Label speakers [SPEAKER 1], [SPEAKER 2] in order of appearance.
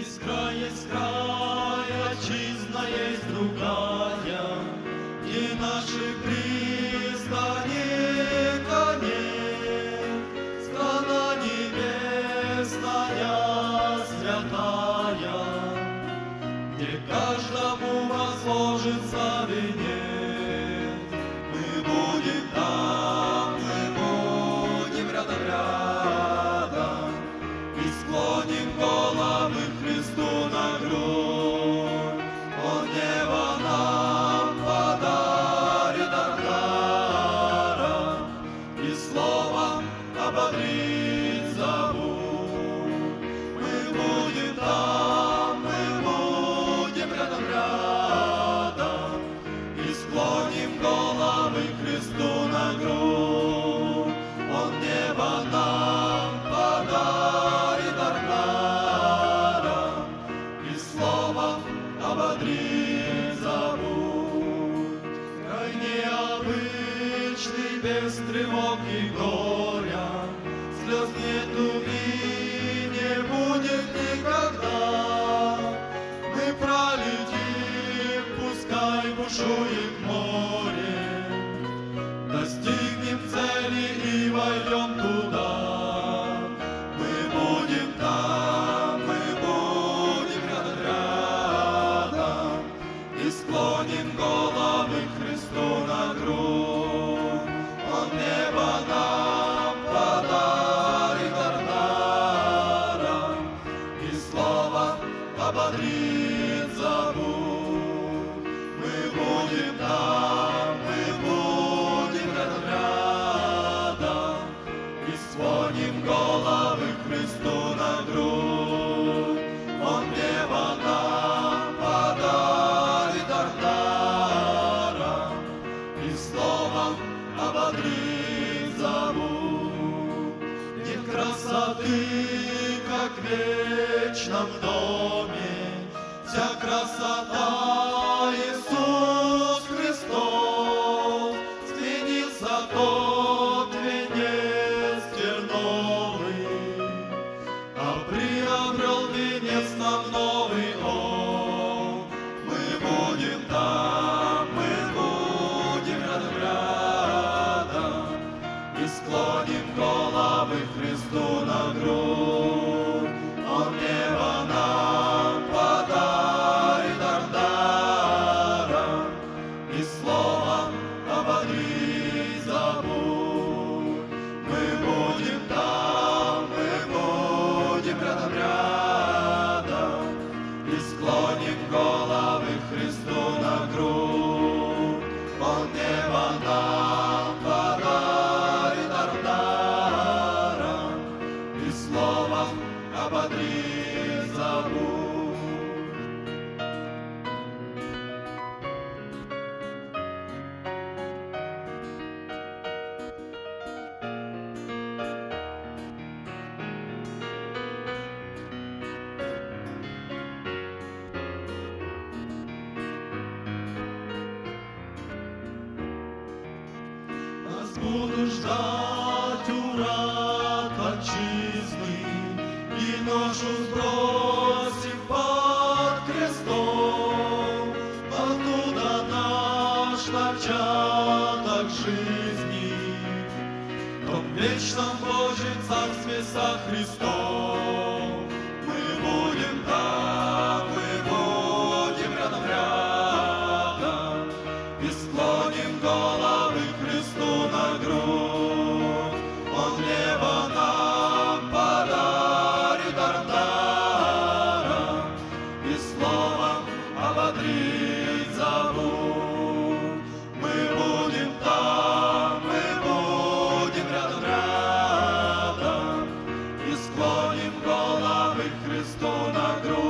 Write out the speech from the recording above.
[SPEAKER 1] Искра, искра, отчизна есть друг. каждому возложится венец. Мы будем без тревог и горя, слез нету и не будет никогда. Мы пролетим, пускай бушует море, достигнем цели и войдем туда. Мы будем там, мы будем рядом, и склоним головы Христу на грудь. как в вечном доме, вся красота. Cristo the ground. Держать у рак отчизны И нашу сбросим под крестом. Оттуда наш начаток жизни? В вечном Божьем царстве со Христом Христу на грудь.